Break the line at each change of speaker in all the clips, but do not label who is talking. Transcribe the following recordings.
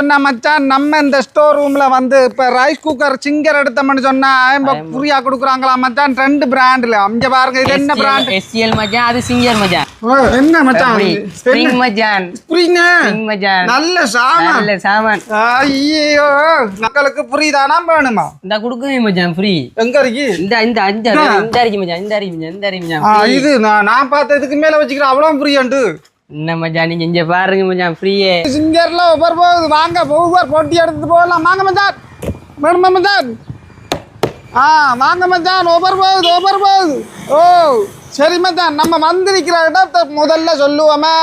சொன்னா மச்சான் நம்ம இந்த ஸ்டோர் ரூம்ல வந்து இப்ப ரைஸ் குக்கர் சிங்கர் எடுத்தோம்னு சொன்னா ஃப்ரீயா கொடுக்குறாங்களா மச்சான்? ரெண்டு பிராண்ட்ல அங்க பாருங்க இது என்ன பிராண்ட்
எஸ்சிஎல் மச்சான் அது சிங்கர் மச்சான்.
என்ன மச்சான்?
ஸ்ப்ரிங் மச்சான்.
ஸ்ப்ரிங்
மச்சான்.
நல்ல சாமான்.
நல்ல சாமான்.
ஐயோ மக்களுக்கு புரியுதானா வேணுமா?
இந்த கொடுக்குறேன் மச்சான் ஃப்ரீ
எங்க இருக்கு?
இந்த இந்த அஞ்சு இந்த. அரிக்கு மச்சான் இந்த அரிக்கு மச்சான் இந்த அரிக்கு
ஆ,
மச்சான்
இது நான் நான் பார்த்ததுக்கு மேல வச்சுக்கிறேன் அவ்வளவு புரியாண்டு
என்ன மச்சான் நீங்க இங்க பாருங்க மச்சான் ஃப்ரீயே
சிங்கர்ல ஒவ்வொரு போகுது வாங்க ஒவ்வொரு போட்டி எடுத்துட்டு போகலாம். வாங்க மச்சான். வேணுமா மச்சான்? ஆ வாங்க மச்சான். ஒவ்வொரு போகுது ஒவ்வொரு போகுது ஓ சரி மச்சான். நம்ம வந்திருக்கிற இடத்தை முதல்ல சொல்லுவோமே.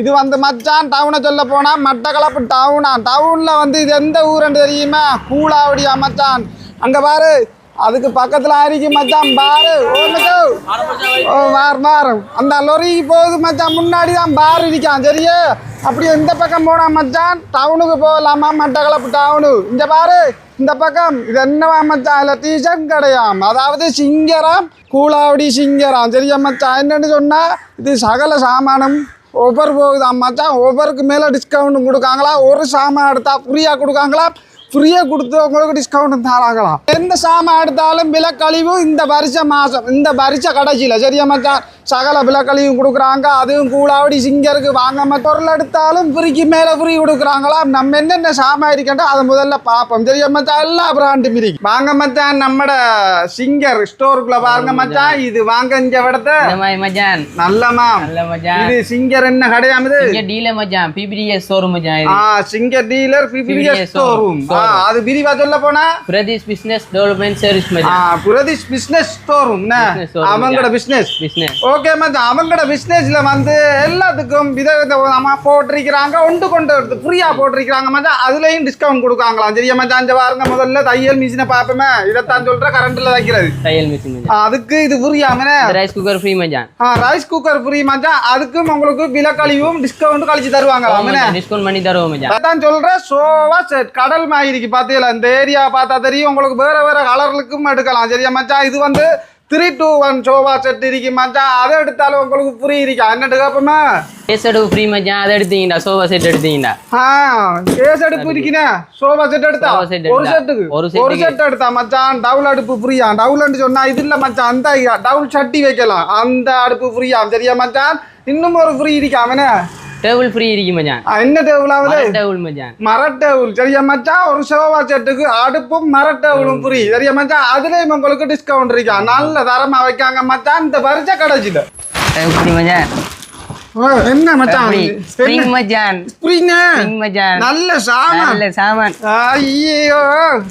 இது வந்து மச்சான் டவுனை சொல்ல போனால் மட்டக்களப்பு டவுனா டவுனில் வந்து இது எந்த ஊருன்னு தெரியுமா? கூலாவடியா மச்சான். அங்கே பாரு. அதுக்கு பக்கத்தில் அரிக்கு மச்சான் பாரு. ஓ மச்சான் ஓ மாறு மாறும் அந்த லொரிக்கு போகுது மச்சான். முன்னாடி தான் பார் இருக்கான் சரியே? அப்படியே இந்த பக்கம் போனா மச்சான் டவுனுக்கு போகலாமா மட்டக்களப்பு டவுனு இந்த பாரு இந்த பக்கம். இது என்னவா மச்சான்? இல்லை டீஷர்ட் கிடையாம். அதாவது சிங்கரம் கூலாவடி சிங்கரம். சரியா மச்சான்? என்னன்னு சொன்னால் இது சகல சாமானம் ஒவ்வொரு போகுதான் மச்சான். ஒவ்வொருக்கு மேலே டிஸ்கவுண்ட் கொடுக்காங்களா ஒரு சாமான் எடுத்தால் ஃப்ரீயாக கொடுக்காங்களா ஃப்ரீயாக கொடுத்து உங்களுக்கு டிஸ்கவுண்ட் தராங்களாம் எந்த சாமான் எடுத்தாலும் விலக்கழிவு இந்த வருஷ மாதம் இந்த வருஷ கடைசியில். சரியா மச்சான்? சகல விலக்கழிவும் கொடுக்குறாங்க. அதுவும் கூலாவடி சிங்கருக்கு வாங்காம பொருள் எடுத்தாலும் ஃப்ரீக்கு மேலே ஃப்ரீ கொடுக்குறாங்களாம் நம்ம என்னென்ன சாமான் இருக்கட்டோ அதை முதல்ல பார்ப்போம். சரியா மச்சான்? எல்லா பிராண்டும் இருக்கு வாங்க மச்சான் நம்மட சிங்கர் ஸ்டோருக்குள்ள பாருங்க மச்சான். இது வாங்க இந்த
மாதிரி மச்சான்.
நல்லமா
நல்ல மச்சான்.
இது சிங்கர் என்ன கடையாமது
இங்க டீல மச்சான். பிபிடிஎஸ் மச்சான் இது.
ஆ singer dealer PPDS showroom
showroom.
அது விரிவா சொல்ல போனா?
பிரதீஷ் பிசினஸ் டெவலப்மெண்ட் சர்வீஸ் மச்சான்.
புரதீஷ் பிசினஸ்
Business showroom,
அவங்களோட. பிசினஸ்
பிசினஸ்
ஓகே மச்சான். அவங்களோட பிசினஸ்ல வந்து எல்லாத்துக்கும் வித விதமா போட்டிருக்கிறாங்க ஒன்று கொண்டு வருது. ஃப்ரீயா போட்டிருக்கிறாங்க மச்சான். அதுலயும் டிஸ்கவுண்ட் கொடுக்காங்களாம். சரியா மச்சான்? இந்த பாருங்க முதல்ல தையல் மிஷினை பார்ப்போமே. இதைத்தான் சொல்ற கரண்ட்ல வைக்கிறது
தையல் மிஷின்
ஆ, அதுக்கு இது புரியாமனே
ரைஸ் குக்கர் ஃப்ரீ மச்சான்.
ரைஸ் குக்கர் ஃப்ரீ மச்சான். அதுக்கும் உங்களுக்கு விலக்கழிவும் டிஸ்கவுண்ட் கழிச்சு தருவாங்க
டிஸ்கவுண்ட் பண்ணி தருவோம் மச்சான்.
அதான் சொல்றேன் சோவா செட் கடல் மாயிருக்கு பாத்தீங்களா இந்த ஏரியா பார்த்தா தெரியும் உங்களுக்கு வேற வேற கலர்களுக்கும் எடுக்கலாம். சரியா மச்சான்? இது வந்து three two one sofa set இருக்கு மச்சான் அதை எடுத்தாலும் உங்களுக்கு புரி இருக்கா என்னட்டு கேப்பமா
கேசடு ஃப்ரீ மச்சான் அதை எடுத்தீங்கடா சோஃபா செட் எடுத்தீங்கடா
ஆ கேஸ் அடுப்பு இருக்குனே சோபா செட் எடுத்தா
சோபா
ஒரு. செட்டுக்கு
ஒரு.
செட் எடுத்தா மச்சான் டவுல் அடுப்பு ஃப்ரீயா டவுல்னு சொன்னா இது இல்ல மச்சான் அந்த டவுல் சட்டி வைக்கலாம் அந்த அடுப்பு ஃப்ரீயா சரியா மச்சான் இன்னும் ஒரு ஃப்ரீ இருக்காமனே
டேபிள் ஃப்ரீ இருக்கு மச்சான்
என்ன டேபிளாவது
டேபிள் மச்சான்
மரட்டவுல் சரியா மச்சான் ஒரு சோபா செட்டுக்கு அடுப்பும் மரட்டவுலும் ஃப்ரீ சரியா மச்சான் அதுலயும் உங்களுக்கு டிஸ்கவுண்ட் இருக்கா நல்ல தரமா வைக்காங்க மச்சான் இந்த பரிச கடைச்சில
ஃப்ரீ மச்சான்
என்ன மச்சான்
ஸ்ப்ரிங் மச்சான்
ஸ்ப்ரிங்
மச்சான்
நல்ல சாமான்
நல்ல சாமான்
ஐயோ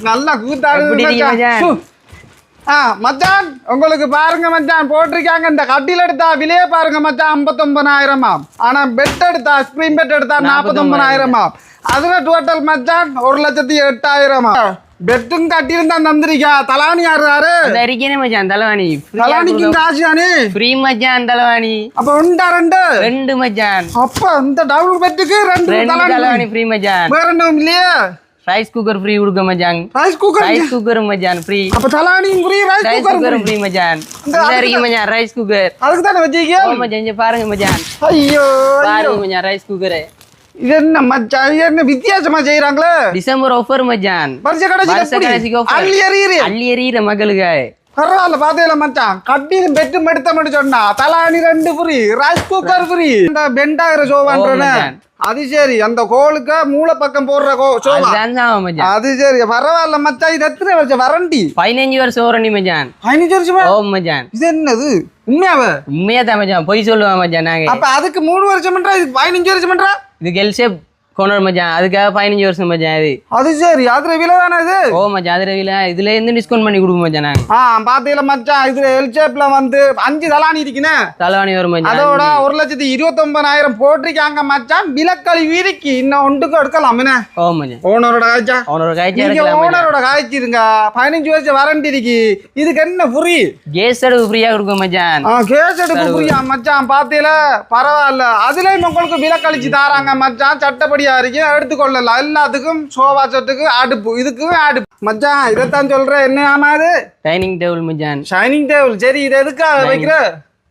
நல்லா கூத்தாடு
எப்படி மச்சான்?
மச்சான் சு. ஆ மச்சான் உங்களுக்கு பாருங்க மச்சான் போட்டிருக்காங்க. இந்த கட்டில் எடுத்தா விலையே பாருங்க மச்சான் ஐம்பத்தொன்பதாயிரமா ஆனா பெட் எடுத்தா ஸ்க்ரீன் பெட் எடுத்தா நாற்பத்தொன்பதாயிரமா அதுல டோட்டல் மச்சான் ஒரு லட்சத்தி எட்டாயிரமா பெட்டும் கட்டிலும் தான் தந்திருக்கா தலானி யாரு
இருக்கேனே மச்சான் தலைவாணி.
தலானிக்கும் காசியானே
ஃப்ரீ மச்சான் தலைவாணி.
அப்ப உண்டா ரெண்டு?
ரெண்டு மச்சான்.
அப்ப இந்த டபுள் பெட்டுக்கு ரெண்டு தலானி.
தலைவாணி ஃப்ரீ மச்சான்.
வேற ஒன்றும் இல்லையே?
ரைஸ் குக்கர் ஃப்ரீ கொடுக்க மச்சான்
ரைஸ் குக்கர்
ரைஸ் குக்கர் மச்சான் ஃப்ரீ
அப்ப தலானியும் free rice
rice
cooker
cooker free மச்சான் இந்த இருக்கு மச்சான் ரைஸ் குக்கர்
அதுக்கு தானே வச்சிருக்கீங்க
ஓ மச்சான் இங்க பாருங்க மச்சான்
ஐயோ
பாருங்க மச்சான் ரைஸ் குக்கர்
இது என்ன மச்சான் இது என்ன வித்தியாசமா செய்யறாங்களே
டிசம்பர் ஆஃபர் மச்சான்
வருஷ
வருஷ
கடைசி
கடைசிக்கு offer.
அள்ளி எறியுது
அள்ளி எறிகிற மக்களுக்கு
பரவாயில்ல பாத்தீங்களா மச்சான். கட்டிலும் பெட்டு எடுத்த மட்டும் சொன்னா தலானி ரெண்டு ஃப்ரீ ரைஸ் குக்கர் ஃப்ரீ இந்த பெண்டாகிற சோவான்றன. அது சரி அந்த கோளுக்கு மூளை பக்கம் போடுற கோ சோவா. அது சரி பரவாயில்ல மச்சான். இது எத்தனை வருஷம்? வரண்டி
பதினஞ்சு வருஷம் ஓரணி மச்சான்.
பதினஞ்சு வருஷமா?
ஓ மச்சான்.
இது என்னது? உண்மையாவ?
உண்மையா தான் மச்சான். பொய் சொல்லுவான் மச்சான் நாங்க.
அப்ப அதுக்கு மூணு வருஷம்ன்றா இது பதினஞ்சு வருஷம்ன்றா
இது கெல்சேப் கொண்டு மச்சான் அதுக்காக பதினஞ்சு வருஷம் மச்சான் இது.
அது சரி அதுல விலை தானே இது?
ஓ மச்சான் அது ரவில. இதுல இருந்து டிஸ்கவுண்ட் பண்ணி கொடுக்க மச்சான் நாங்க.
ஆ பாத்தீங்களா மச்சான் இதுல எல் ஷேப்ல வந்து அஞ்சு தலானி இருக்குனே
தலைவாணி வரும் மச்சான்
அதோட ஒரு லட்சத்தி இருபத்தொன்பதாயிரம் போட்டிருக்காங்க மச்சான் விலக்களி வீரிக்கு இன்னும் ஒன்றுக்கு எடுக்கலாம்
ஓ மச்சான்
ஓனரோட காய்ச்சா?
அவனோட காய்ச்சி
நீங்க ஓனரோட காய்ச்சிருங்க. பதினஞ்சு வருஷம் வாரண்டி இருக்கு. இதுக்கு என்ன புரி
கேஸ் அடுப்பு ஃப்ரீயா கொடுக்க மச்சான்
ஆ கேஸ் எடுப்பு புரியா மச்சான் பாத்தீல பரவாயில்ல. அதுலயும் உங்களுக்கு விலக்களிச்சு தாராங்க மச்சான். சட்டப்படியா இருக்கு எடுத்துக்கொள்ளலாம். எல்லாத்துக்கும் சோபா செட்டுக்கு அடுப்பு இதுக்கும் அடுப்பு. மச்சான் இதைத்தான் சொல்றேன் என்ன ஆமாது
டைனிங் டேபிள் மச்சான்.
ஷைனிங் டேபிள் சரி இது எதுக்காக வைக்கிற?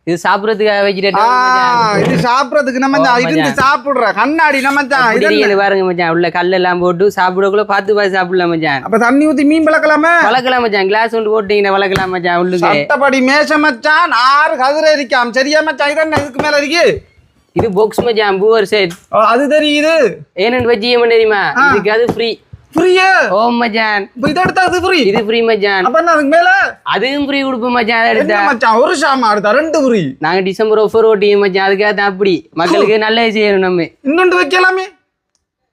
இது சாப்பிடறதுக்காக
ஆ இது சாப்பிடறதுக்கு நம்ம இருந்து. சாப்பிடுற கண்ணாடி நம்ம தான். இது?
பாருங்க மச்சான். உள்ள கல்லெல்லாம் போட்டு சாப்பிடக்குள்ள பார்த்து பார்த்து சாப்பிடலாம் மச்சான்.
அப்ப தண்ணி ஊத்தி மீன் பழக்கலாமே
வளர்க்கலாம் மச்சான். கிளாஸ் ஒன்று போட்டீங்கன்னா வளர்க்கலாம் மச்சான் உள்ளுக்கு.
சட்டப்படி மேச மச்சான். ஆறு கதிரை இருக்காம். சரியா மச்சான்? இது என்ன இதுக்கு மேல இருக்கு.
இது பாக்ஸ் மச்சான் பூவர் செட்
அது தெரியுது.
ஏன்னு வச்சு தெரியுமா? இதுக்கு அது ஃப்ரீ
ஃப்ரீயா
ஓ மச்சான்.
இப்ப இதை எடுத்தா அது ஃப்ரீ
இது ஃப்ரீ மச்சான்.
அப்ப என்ன அதுக்கு மேல?
அதுவும் ஃப்ரீ கொடுப்போம் மச்சான் அதை
என்ன
எடுத்தா.
மச்சான் ஒரு ஷாமா எடுத்தா ரெண்டு ஃப்ரீ
நாங்க டிசம்பர் ஆஃபர் ஓட்டிங்க மச்சான் அதுக்காக தான் அப்படி. மக்களுக்கு நல்லது செய்யணும் நம்ம.
இன்னொன்று வைக்கலாமே.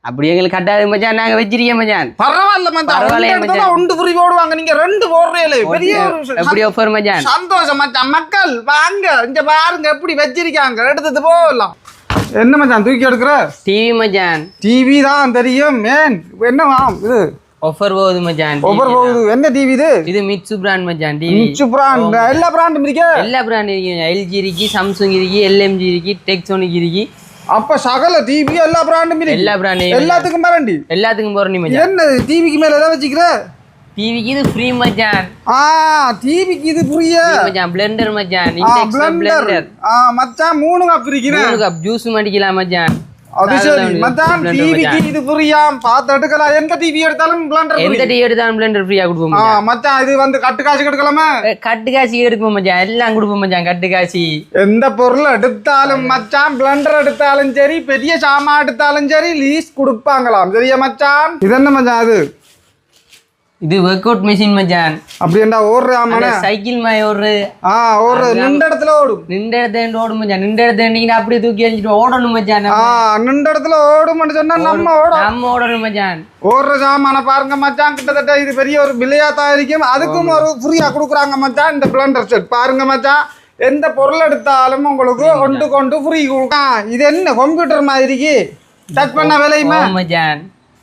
அப்படி எங்களுக்கு கட்டாது மச்சான். நாங்க வச்சிருக்கோம் மச்சான்.
பரவாயில்ல மச்சான். ஒன்று ஃப்ரீ போடுவாங்க. நீங்க ரெண்டு போடுறீங்களே. பெரிய
எப்படி ஆஃபர் மச்சான்?
சந்தோஷம் மச்சான். மக்கள் வாங்க. இங்க பாருங்க எப்படி வச்சிருக்காங்க. எடுத்தது போகலாம் என்ன மச்சான் தூக்கி எடுக்கிற?
டிவி மச்சான்.
டிவி தான் தெரியும். மேன் என்ன வாம்? இது?
ஆஃபர் போகுது மச்சான்
ஒவ்வொரு போகுது. என்ன டிவி இது?
இது மிட்சு பிராண்ட் மச்சான் டிவி
மிச்சு பிராண்ட் எல்லா பிராண்டும் இருக்கே.
எல்லா பிராண்ட் இருக்கு. எல்ஜி இருக்கு சாம்சங் இருக்கு எல்எம்ஜி இருக்கு டெக்ஸோனிக் இருக்கு.
அப்ப சகல டிவி எல்லா பிராண்டும் இருக்கு.
எல்லா பிராண்ட்
எல்லாத்துக்கும் மரண்டி
எல்லாத்துக்கும் போறோம் மச்சான்.
என்ன டிவிக்கு மேல எதை வச்சுக்கிற?
டிவிக்கு இது ஃப்ரீ மச்சான்.
ஆ டிவிக்கு இது புரிய
மச்சான் பிளெண்டர் மச்சான். இன்டெக்ஸ்
பிளண்டர் ஆ மச்சான் மூணு கப் இருக்கிறேன்
மூணு கப் ஜூஸ் மடிக்கலாம் மச்சான்.
மச்சான் டிவிக்கு இது புரியாம் பார்த்து எடுக்கலாம் எந்த டிவி எடுத்தாலும் பிளண்டர்
எந்த டிவி எடுத்தாலும் பிளெண்டர் ஃப்ரீயா கொடுப்போம் மச்சான்
இது வந்து கட்டு காசு எடுக்கலாமா
கட்டு காசி எடுப்போம் மச்சான் எல்லாம் கொடுப்போம் மச்சான் கட்டு காசி
எந்த பொருள் எடுத்தாலும் மச்சான் பிளண்டர் எடுத்தாலும் சரி பெரிய சாமான் எடுத்தாலும் சரி லீஸ் கொடுப்பாங்களாம் சரியா மச்சான் இது என்ன மச்சான் அது
இது ஒர்க் அவுட் மிஷின் மச்சான்
அப்படின்டா ஓடுறாமான
சைக்கிள் மாதிரி ஒரு
ஆ ஓடுற நின்ற இடத்துல ஓடும்.
நின்ற இடத்துல ஓடும் மச்சான்? நின்ற இடத்துல நீங்க அப்படியே தூக்கி எறிஞ்சிட்டு ஓடணும் மச்சான்
ஆ நின்ற இடத்துல ஓடும்னு சொன்னா நம்ம ஓடும்.
நம்ம ஓடணும் மச்சான்.
ஓடுற சாமான பாருங்க மச்சான். கிட்டத்தட்ட இது பெரிய ஒரு விளையாட்டா இருக்கும். அதுக்கும் ஒரு ஃப்ரீயா கொடுக்குறாங்க மச்சான் இந்த பிளண்டர் செட் பாருங்க மச்சான். எந்த பொருள் எடுத்தாலும் உங்களுக்கு கொண்டு கொண்டு ஃப்ரீ கொடுக்கும் இது என்ன கம்ப்யூட்டர் மாதிரிக்கு டச் பண்ண விலையுமா?
மச்சான்.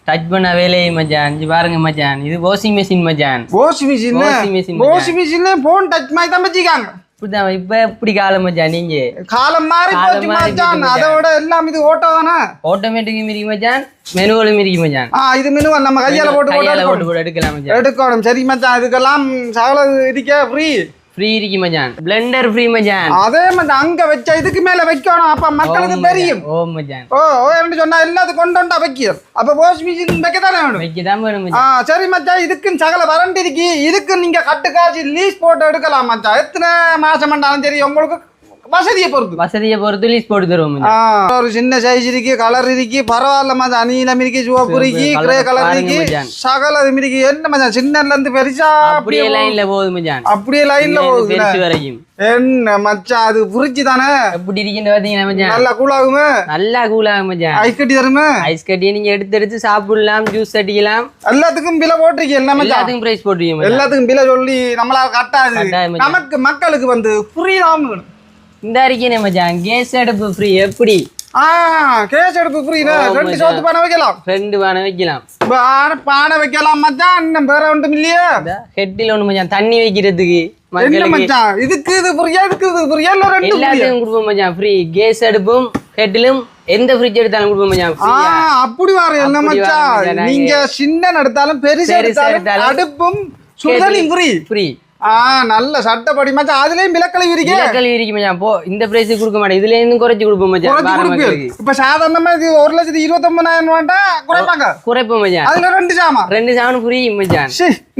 டச் பண்ண வேலையை மச்சான். இங்க பாருங்க மச்சான். இது வாஷிங் மிஷின் மச்சான்.
Washing machine
Washing machine
washing மிஷின்ல போன் டச் மாதிரி தான் வச்சுக்காங்க.
இப்படிதான் இப்ப எப்படி காலம் மச்சான் நீங்க?
காலம் மாறி போச்சு மச்சான். அதோட எல்லாம் இது ஓட்டோ தானே?
ஆட்டோமேட்டிக் மிரிக்கு மச்சான். மெனுவலும் மிரிக்கு மச்சான்.
ஆ இது மினு நம்ம கையால போட்டு போட்டு
எடுக்கலாம் மச்சான்.
எடுக்கணும். சரி மச்சான் இதுக்கெல்லாம் சகல இருக்க ஃப்ரீ
ஃப்ரீ இருக்கு மச்சான். பிளெண்டர் ஃப்ரீ மச்சான்.
அதே மாதிரி அங்க வச்ச இதுக்கு மேல வைக்கணும். அப்ப மக்களுக்கு தெரியும்.
ஓ மச்சான்.
ஓ ஓ என்று சொன்னா எல்லாத்துக்கும் கொண்டு வந்தா வைக்கிற அப்ப வாஷ் மிஷின் வைக்க தானே வேணும்?
வைக்க தான் வேணும்
ஆ சரி மச்சான் இதுக்குன்னு சகல வரண்டி இருக்கு. இதுக்கு நீங்க கட்டு காய்ச்சி லீஸ் போட்டு எடுக்கலாம் மச்சான். எத்தனை மாசம் பண்ணாலும் சரி உங்களுக்கு வசதியை பொறுத்து.
வசதியை பொறுத்து லீஸ் போட்டு தருவோம்
ஒரு சின்ன சைஸ் இருக்கு கலர் இருக்கு பரவாயில்ல மச்சான். நீலம் இருக்கு சிவப்பு இருக்கு கிரே கலர் இருக்கு. சகல இது இருக்கு என்ன மச்சான்? சின்னல இருந்து பெருசா
அப்படியே லைன்ல போகுது மச்சான்.
அப்படியே லைன்ல போகுது
பெருசு வரைக்கும்.
என்ன மச்சான்? அது புரிச்சு தானே?
எப்படி இருக்குன்னு பாத்தீங்கன்னா மச்சான்.
நல்லா கூலாகுமே
நல்லா கூலாகும் மச்சான்.
ஐஸ் கட்டி தருமே?
ஐஸ் கட்டியை நீங்க எடுத்து எடுத்து சாப்பிடலாம் ஜூஸ் அடிக்கலாம்.
எல்லாத்துக்கும் பில போட்டிருக்கீங்க மச்சான்?
எல்லாத்துக்கும் பிரைஸ் போட்டுருக்கீங்க
எல்லாத்துக்கும் பில சொல்லி நம்மளால கட்டாது. நமக்கு மக்களுக்கு வந்து புரியாம வேணும்.
இந்த அறிக்கையே மச்சான் கேஸ் அடுப்பு ஃப்ரீ எப்படி?
ஆ கேஸ் எடுப்பு புரியுது
ஓ,
ரெண்டு. சோத்து பானை வைக்கலாம்.
ரெண்டு பானை வைக்கலாம்.
பானை வைக்கலாம் மச்சான் இன்னும் வேற ஒன்றும் இல்லையே.
ஹெட்டில் ஒண்ணு மச்சான் தண்ணி வைக்கிறதுக்கு
மச்சான் இதுக்கு இது புரியா இதுக்கு இது புரியா இல்ல ரெண்டு புரியா
எல்லாத்துக்கும் கொடுப்போம் மச்சான் ஃப்ரீ கேஸ் அடுப்பும் ஹெட்டிலும் எந்த ஃப்ரிட்ஜ் எடுத்தாலும் கொடுப்போம் மச்சான்.
அப்படி வர என்ன மச்சான்? நீங்க? சின்ன எடுத்தாலும் பெருசு எடுத்தாலும் அடுப்பும் சுடுதண்ணி ஃப்ரீ
ஃப்ரீ
ஆ நல்ல சட்டப்படி மச்சான். அதுலயும் விலக்கலை இருக்கே.
விலக்கல் இருக்கு மச்சான். போ இந்த பிரைஸ் கொடுக்க மாட்டேன். இதுல இருந்து குறைச்சு கொடுப்போம் மச்சான்.
இப்ப சாதாரணமா இது ஒரு லட்சத்தி இருபத்தி ஒன்பதாயிரம் ரூபாண்டா குறைப்பாங்க
குறைப்போம் மச்சான்.
அதுல ரெண்டு சாமா.
ரெண்டு செவன் ஃப்ரீ மச்சான்.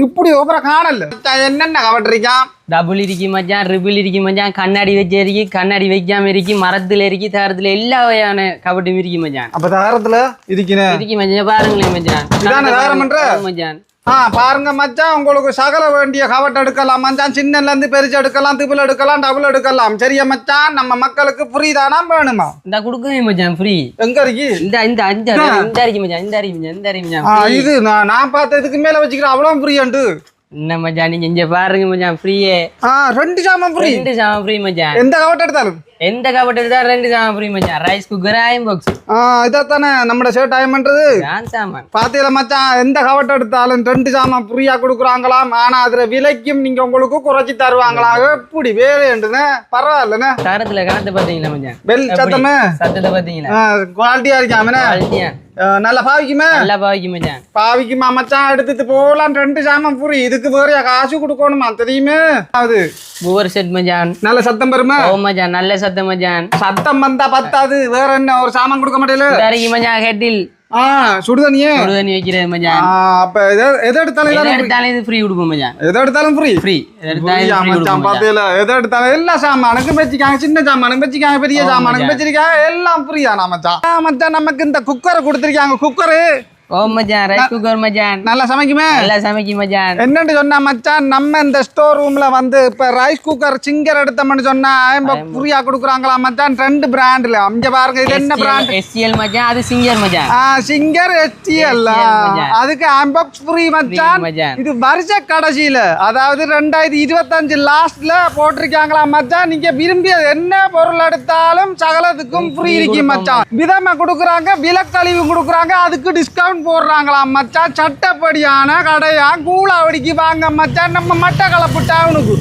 இப்படி ஒவ்வொரு காணல என்னென்ன கவட்டிருக்கான்
டபுள் இருக்கு மச்சான் ரிபிள் இருக்கு மச்சான் கண்ணாடி வச்சு இருக்கு கண்ணாடி வைக்காம இருக்கு மரத்துல இருக்கு தரத்துல எல்லா வகையான கபட்டும் இருக்கு மச்சான்.
அப்ப தாரத்துல இருக்கிறேன்
இருக்கு மச்சான் பாருங்களேன் மச்சான். மச்சான்.
ஆ பாருங்க மச்சான் உங்களுக்கு சகல வேண்டிய கவட் எடுக்கலாம் மச்சான். சின்னல இருந்து பெருசு எடுக்கலாம் திபிள் எடுக்கலாம் டபுள் எடுக்கலாம். சரியா மச்சான்? நம்ம மக்களுக்கு புரியுதானா வேணுமா?
இந்த கொடுக்கவே மச்சான் ஃப்ரீ
எங்க இருக்கு?
இந்த இந்த அஞ்சு இந்த அரிக்கு மச்சான் இந்த மச்சான் இந்த மச்சான்
ஆ, இது நான் நான் பார்த்த இதுக்கு மேல வச்சுக்கிறேன். அவ்வளவு புரியாண்டு
என்ன மச்சான் நீங்க இங்க பாருங்க மச்சான் ஃப்ரீயே
ஆ ரெண்டு சாமான் ஃப்ரீ
ரெண்டு சாமான் ஃப்ரீ மச்சான்.
எந்த கவட் எடுத்தாலும்?
எந்த கபட் எடுத்தா ரெண்டு சாமான் ஃப்ரீ மச்சான். ரைஸ் குக்கர் அயன் பாக்ஸ்
ஆ இதைத்தானே நம்ம ஷர்ட் ஆயம்ன்றது
தான் சாமான்.
பாத்தீங்களா மச்சான் எந்த கவட்டை எடுத்தாலும் ரெண்டு சாமான் ஃப்ரீயா கொடுக்குறாங்களாம். ஆனா அதுல விலைக்கும் நீங்க உங்களுக்கு குறைச்சி தருவாங்களாம் எப்படி? வேலைண்டுன்னு பரவாயில்லண்ணே
தரத்துல கணத்தை பாத்தீங்களா மச்சான்?
பெல் சத்தமே?
சத்தத்தை பாத்தீங்களா?
குவாலிட்டியா இருக்காமனே?
குவாலிட்டியா
நல்லா பாவிக்குமே?
நல்லா பாவிக்கு மச்சான்.
பாவிக்குமா மச்சான்? எடுத்துட்டு போகலாம் ரெண்டு சாமான் ஃப்ரீ இதுக்கு வேறையா காசு கொடுக்கணுமா தெரியுமே? அது.
ஒவ்வொரு செட் மச்சான்.
நல்ல சத்தம் பெருமை
ஓ மச்சான் நல்ல சத்தம் மச்சான்.
சத்தம் வந்தா பத்தாது. வேற என்ன ஒரு சாமான் கொடுக்க மாட்டேல?
தரகி மச்சான் ஹெட்டில்
ஆ சுடுதண்ணியே?
சுடு தண்ணி வைக்கிறது
ஆ,
மச்சான்
அப்ப எதை எதை எடுத்தாலும்
எதை. எடுத்தாலும் இது ஃப்ரீ கொடுப்போம் மச்சான்.
எதை எடுத்தாலும் ஃப்ரீ
ஃப்ரீ
மச்சான் பாத்தீங்களா? எதை எடுத்தாலும் எல்லா சாமானுக்கும் வச்சுக்காங்க சின்ன சாமானுக்கும் வச்சுக்காங்க பெரிய
மச்சான்.
வச்சிருக்காங்க எல்லாம் ஃப்ரீயா மச்சான். மச்சான் நமக்கு இந்த குக்கரை கொடுத்துருக்காங்க குக்கரு
ஓ மச்சான் ரைஸ் குக்கர் மச்சான்.
நல்லா சமைக்குமே?
நல்லா சமைக்கும் மச்சான்.
என்னன்னு சொன்னா மச்சான் நம்ம இந்த ஸ்டோர் ரூம்ல வந்து இப்ப ரைஸ் குக்கர் சிங்கர் எடுத்தோம்னு சொன்னா ஃப்ரீயா கொடுக்குறாங்களா மச்சான்? ரெண்டு பிராண்ட்ல அங்க பாருங்க இது என்ன பிராண்ட்
எஸ்சிஎல் மச்சான். அது சிங்கர் மச்சான்.
சிங்கர்
மச்சான்.
அதுக்கு ஆம்பாக்ஸ் ஃப்ரீ மச்சான். இது வருஷ கடைசியில. அதாவது ரெண்டாயிரத்தி இருபத்தஞ்சு லாஸ்ட்ல போட்டிருக்காங்களா மச்சான்? நீங்க விரும்பிய என்ன பொருள் எடுத்தாலும் சகலத்துக்கும் ஃப்ரீ இருக்கு மச்சான். விதமா கொடுக்குறாங்க விலக்கழிவு கொடுக்குறாங்க அதுக்கு டிஸ்கவுண்ட் போடுறாங்களாம் மச்சா சட்டப்படியான கடையா? கூழாவடிக்கு வாங்க மச்சா நம்ம மட்டக்களப்பு டவுனுக்கு